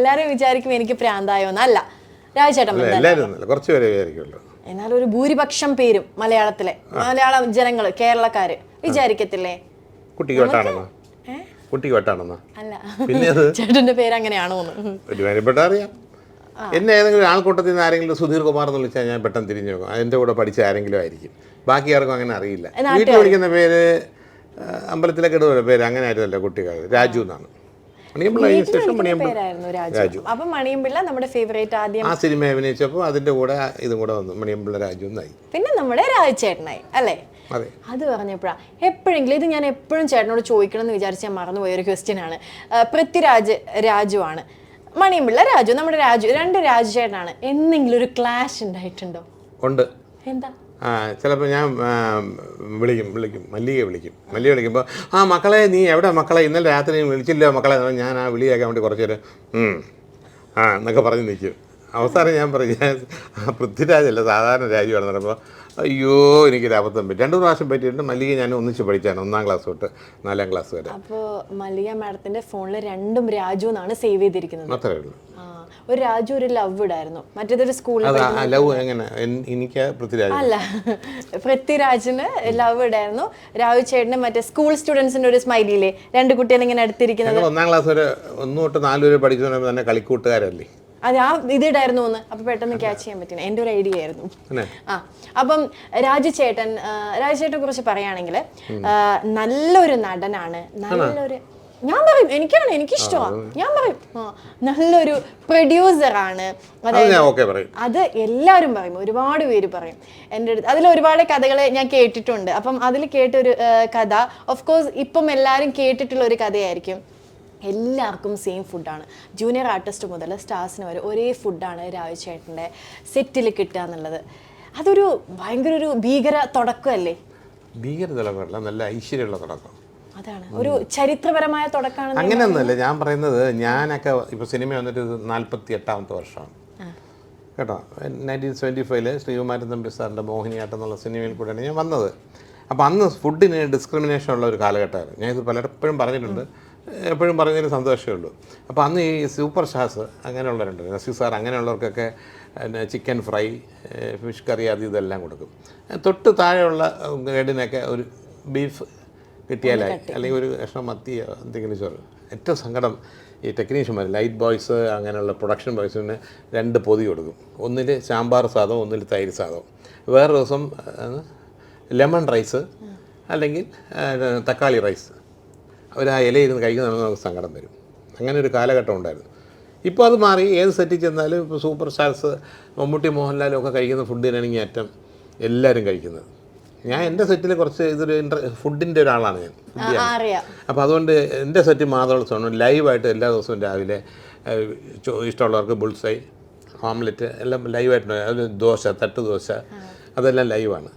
എല്ലാരും വിചാരിക്കും എനിക്ക് പ്രാന്തായോന്ന്. അല്ല രാജേട്ടൻ അല്ല എല്ലാവരും ഒന്നുമില്ല കുറച്ച് പേരെ വിചാരിക്കുള്ളൂ. എന്നാൽ ഒരു ഭൂരിപക്ഷം പേരും മലയാളത്തിലെ. മലയാള ജനങ്ങൾ കേരളക്കാര് വിചാരിക്കത്തില്ലേ? കുട്ടിക്ക് വെട്ടാണെന്ന്? ഏ? കുട്ടിക്ക് വെട്ടാണെന്ന്? അല്ല. പിന്നെ ചേട്ടന്റെ പേര് അങ്ങനെയാണോ എന്ന് ഒരു കാര്യപ്പെട്ട അറിയാം എന്നെ ഏതെങ്കിലും ആൾക്കൂട്ടത്തിൽ നിന്ന് ആരെങ്കിലും സുധീർ കുമാർ എന്ന് വിളിച്ചാൽ ഞാൻ പെട്ടെന്ന് തിരിഞ്ഞു നോക്കും. എന്റെ കൂടെ പഠിച്ച ആരെങ്കിലും ആയിരിക്കും. ബാക്കി ആർക്കും അങ്ങനെ അറിയില്ല. വീട്ടിൽ വിളിക്കുന്ന പേര് അമ്പലത്തിലൊക്കെ ഇടുമല്ലോ പേര് അങ്ങനെ ആയിരുന്നല്ലോ കുട്ടികൾ രാജു എന്നാണ്. മണിയമ്പിള്ള കഴിഞ്ഞ ശേഷം മണിയമ്പിള്ള പേരായിരുന്നു രാജു. അപ്പൊ മണിയമ്പിള്ള നമ്മുടെ ഫേവറേറ്റ് ആദ്യം ആ സിനിമ അഭിനയിച്ചപ്പോൾ അതിന്റെ കൂടെ ഇതും കൂടെ വന്നു. മണിയമ്പിള്ള രാജു എന്നായി. പിന്നെ നമ്മുടെ രാജചേട്ടനായി അല്ലേ? അതെ. അത് പറഞ്ഞപ്പോഴാ എപ്പോഴെങ്കിലും ഇത് ഞാൻ എപ്പോഴും ചേട്ടനോട് ചോദിക്കണം എന്ന് വിചാരിച്ച് ഞാൻ മറന്നുപോയ ഒരു ക്വസ്റ്റ്യൻ ആണ്. ആ, പൃഥ്വിരാജ് രാജു ആണ്. മണിയമ്പിള്ള രാജു നമ്മുടെ രാജു രണ്ട് രാജു ചേട്ടനാണ് എന്തെങ്കിലും ഒരു ക്ലാഷ് ഉണ്ടായിട്ടുണ്ടോ? ഉണ്ട്. എന്താ? ചിലപ്പോൾ ഞാൻ വിളിക്കും വിളിക്കും മല്ലികയെ വിളിക്കും. മല്ലിക വിളിക്കുമ്പോൾ ആ മക്കളെ നീ എവിടെ മക്കളെ? ഇന്നലെ രാത്രി വിളിച്ചില്ലോ മക്കളെ? ഞാൻ ആ വിളിയാക്കാൻ വേണ്ടി കുറച്ച് നേരം "ഉം, ആ എന്നൊക്കെ പറഞ്ഞ് നിൽക്കും. അവസാനം ഞാൻ പറയും ഞാൻ ആ പൃഥ്വിരാജല്ല സാധാരണ രാജുവാണ് നടപ്പോൾ അയ്യോ എനിക്കൊരു അബദ്ധം പറ്റി. രണ്ടു പ്രാവശ്യം പറ്റിയിട്ടുണ്ട്. മല്ലിക ഞാൻ ഒന്നിച്ച് പഠിച്ചാണ് ഒന്നാം ക്ലാസ് തൊട്ട് നാലാം ക്ലാസ് വരെ. അപ്പോൾ മല്ലിക മാഡത്തിന്റെ ഫോണിൽ രണ്ടും രാജു എന്നാണ് സേവ് ചെയ്തിരിക്കുന്നത്. അത്രേ ഉള്ളൂ. ഒരു രാജു ഒരു ലവ് ഇടായിരുന്നു. മറ്റേതൊരു സ്കൂളിൽ ലവ് എങ്ങനെ? എനിക്ക് പൃഥ്വിരാജ്. അല്ല പൃഥ്വിരാജിന് ലവ് ഇടായിരുന്നു. രാജു ചേട്ടന് മറ്റേ സ്കൂൾ സ്റ്റുഡൻസിന്റെ ഒരു സ്മൈലിയില്ലേ രണ്ട് കുട്ടികൾ ഇങ്ങനെ അടുത്തിരിക്കുന്നത്. ഒന്നാം ക്ലാസ് വരെ ഒന്ന് തൊട്ട് നാല് വരെ പഠിച്ചു തന്നെ കളിക്കൂട്ടുകാരല്ലേ? അത് ആ ഇതിടായിരുന്നു ഒന്ന്. അപ്പൊ പെട്ടെന്ന് ക്യാച്ച് ചെയ്യാൻ പറ്റില്ല എന്റെ ഒരു ഐഡിയ ആയിരുന്നു. ആ അപ്പം രാജുചേട്ടൻ രാജുചേട്ടനെ കുറിച്ച് പറയുകയാണെങ്കിൽ നല്ലൊരു നടനാണ്. നല്ലൊരു ഞാൻ പറയും എനിക്കാണ് എനിക്കിഷ്ടമാണ് ഞാൻ പറയും ആ നല്ലൊരു പ്രൊഡ്യൂസർ ആണ്. അത് ഞാൻ ഓക്കെ പറയും. അത് എല്ലാവരും പറയും. ഒരുപാട് പേര് പറയും. എന്റെ അടുത്ത് അതിൽ ഒരുപാട് കഥകൾ ഞാൻ കേട്ടിട്ടുണ്ട്. അപ്പം അതിൽ കേട്ടൊരു കഥ. ഓഫ് കോഴ്സ് ഇപ്പം എല്ലാവരും കേട്ടിട്ടുള്ള ഒരു കഥയായിരിക്കും. എല്ലാവർക്കും സെയിം ഫുഡാണ് ജൂനിയർ ആർട്ടിസ്റ്റ് മുതൽ സ്റ്റാർസിന് വരെ ഒരേ ഫുഡാണ് രാജുചേട്ടന്റെ സെറ്റിൽ കിട്ടുക എന്നുള്ളത്. അതൊരു ഭയങ്കര ഒരു ഭീകര തുടക്കമല്ലേ? ഭീകര തുടക്കമല്ല നല്ല ഐശ്വര്യമുള്ള തുടക്കം. അതാണ്. ഒരു ചരിത്രപരമായ തുടക്കമാണ് അങ്ങനെയൊന്നുമല്ല ഞാൻ പറയുന്നത് ഞാനൊക്കെ ഇപ്പൊ സിനിമ വന്നിട്ട് നാല്പത്തി നാൽപ്പത്തി എട്ടാമത്തെ വർഷമാണ് കേട്ടോ? നയന്റീൻ സെവന്റി ഫൈവിൽ ശ്രീകുമാരൻ തമ്പി സാറിന്റെ മോഹിനിയാട്ടം എന്നുള്ള സിനിമയിൽ കൂടെയാണ് ഞാൻ വന്നത്. അപ്പോൾ അന്ന് ഫുഡിന് ഡിസ്ക്രിമിനേഷൻ ഉള്ള ഒരു കാലഘട്ടമായിരുന്നു. ഞാൻ ഇത് പലപ്പോഴും പറഞ്ഞിട്ടുണ്ട്. എപ്പോഴും പറഞ്ഞതിന് സന്തോഷമേ ഉള്ളൂ. അപ്പോൾ അന്ന് ഈ സൂപ്പർ ഷാസ് അങ്ങനെയുള്ളവരുണ്ട് നസീർ സാർ അങ്ങനെയുള്ളവർക്കൊക്കെ പിന്നെ ചിക്കൻ ഫ്രൈ ഫിഷ് കറി അത് ഇതെല്ലാം കൊടുക്കും. തൊട്ട് താഴെയുള്ള ഗൈഡിനൊക്കെ ഒരു ബീഫ് കിട്ടിയാലായി. അല്ലെങ്കിൽ ഒരു കഷ്ണം മത്തിയോ എന്തെങ്കിലും ചോറ്. ഏറ്റവും സങ്കടം ഈ ടെക്നീഷ്യന്മാർ ലൈറ്റ് ബോയ്സ് അങ്ങനെയുള്ള പ്രൊഡക്ഷൻ ബോയ്സിന് രണ്ട് പൊതി കൊടുക്കും. ഒന്നിൽ സാമ്പാർ സാധവും ഒന്നിൽ തൈര് സാധവും വേറെ ദിവസം ലെമൺ റൈസ് അല്ലെങ്കിൽ തക്കാളി റൈസ്. അവർ ആ ഇലയിരുന്ന് കഴിക്കുന്നതാണ് നമുക്ക് സങ്കടം വരും. അങ്ങനെ ഒരു കാലഘട്ടം ഉണ്ടായിരുന്നു. ഇപ്പോൾ അത് മാറി. ഏത് സെറ്റിൽ ചെന്നാലും ഇപ്പോൾ സൂപ്പർ സ്റ്റാർസ് മമ്മൂട്ടി മോഹൻലാലും ഒക്കെ കഴിക്കുന്ന ഫുഡിനാണെങ്കിൽ ഏറ്റവും എല്ലാവരും കഴിക്കുന്നത്. ഞാൻ എന്റെ സെറ്റിൽ കുറച്ച് ഇതൊരു ഇൻട്ര ഫുഡിന്റെ ഒരാളാണ് ഞാൻ. അപ്പോൾ അതുകൊണ്ട് എന്റെ സെറ്റ് മാത്രമുള്ള ലൈവായിട്ട് എല്ലാ ദിവസവും രാവിലെ ഇഷ്ടമുള്ളവർക്ക് ബുൾസൈ ഓംലെറ്റ് എല്ലാം ലൈവായിട്ടുണ്ട് അതിൽ ദോശ തട്ട് ദോശ അതെല്ലാം ലൈവാണ്.